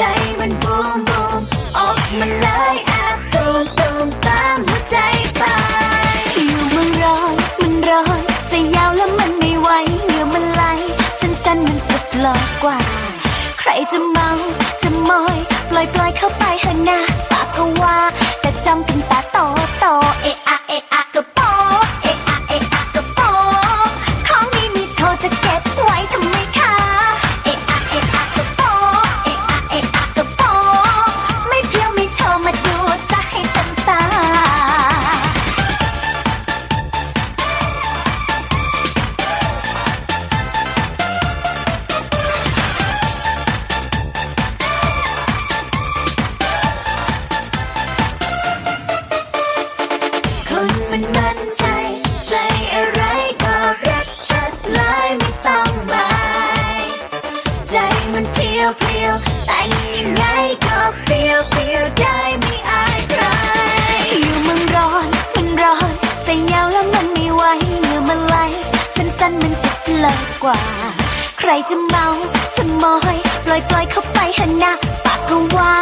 ใจมันบูมบูมออกมาเลยแอบตูมตูมตามหัวใจไปอยู่เมืองร้อนมันร้อนใส่ยาวแล้วมันไม่ไหวเหงื่อมันไหลสั้นๆมันจะปลอกกว่า ใครจะเมาจะมอย ปล่อยปล่อยเข้าไปเถอะนะปากก็ว่าแต่จำเป็นตาโตโตเอะอะเอะ เพรียวแต่งยังไงก็เฟียวเฟียวได้ไม่อายใครอยู่มันร้อนมันร้อนใส่ยาวแล้วมันไม่ไหวเหงื่อมันไหลสั้นๆมันจะเพลิดกว่า ใครจะเมาจะมอยปล่อยปล่อยเข้าไปเถอะนะปากก็ว่า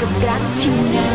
กับรักที่น่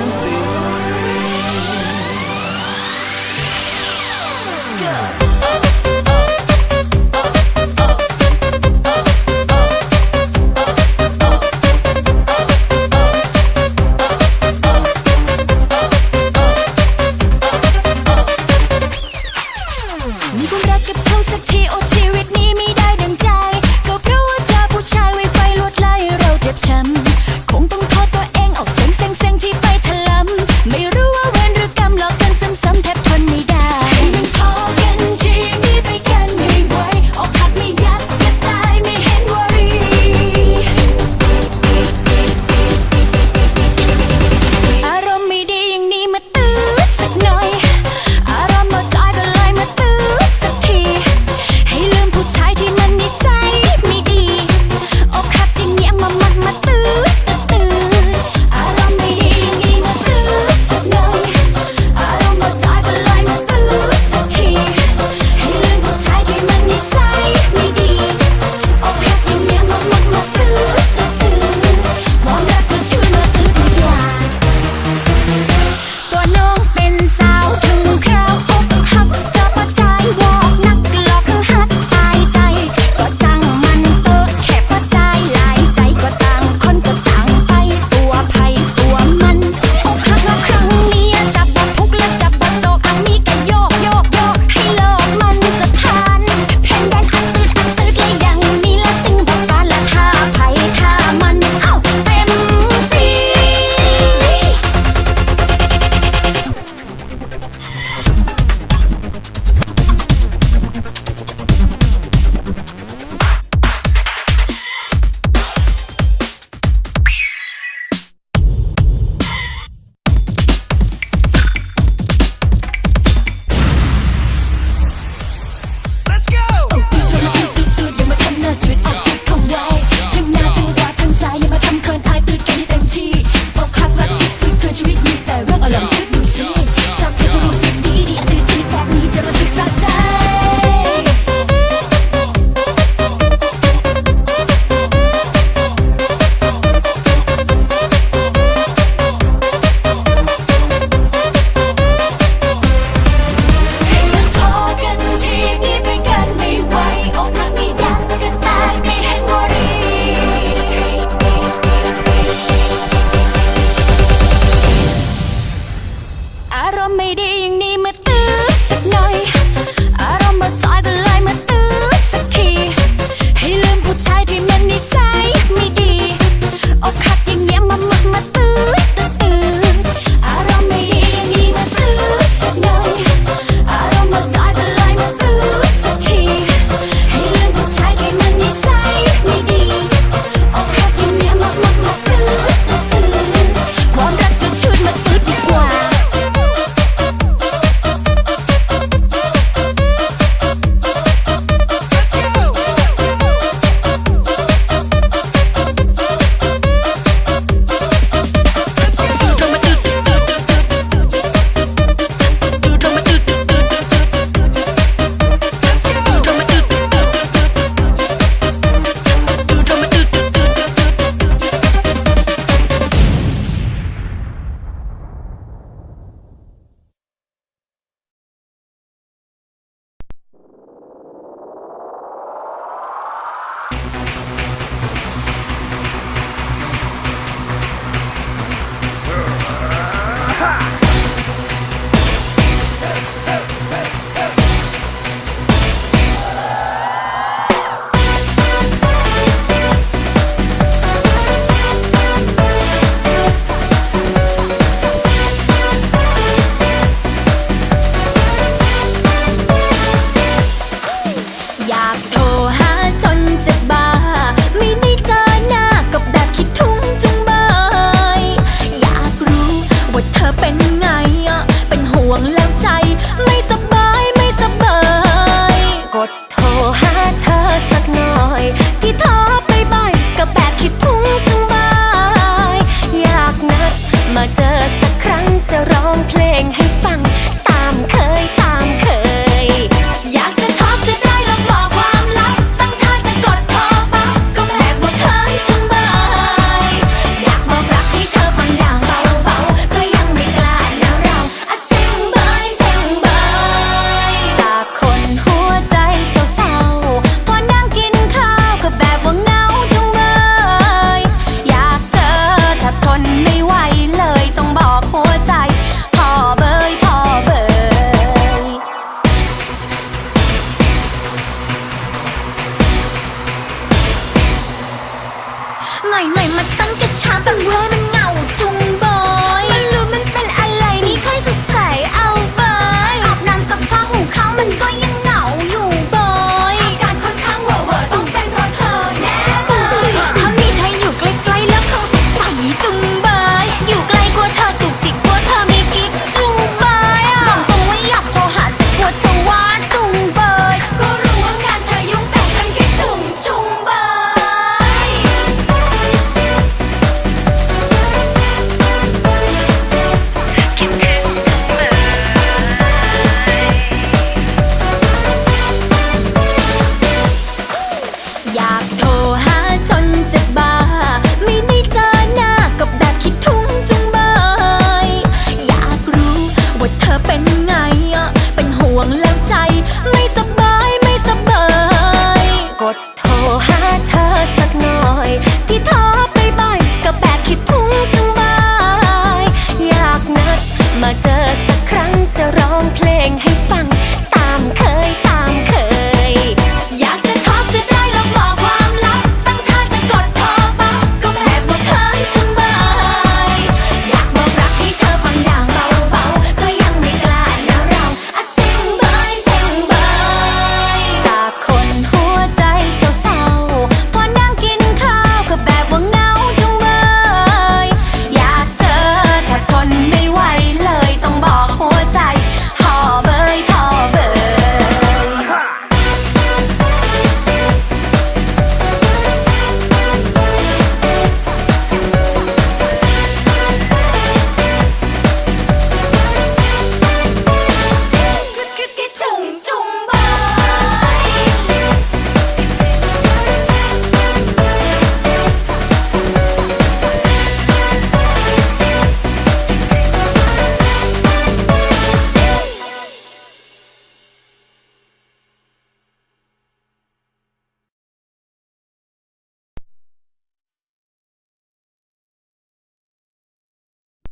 หน่อยหน่อยมาตั้งกระชาเป็นเว้ร์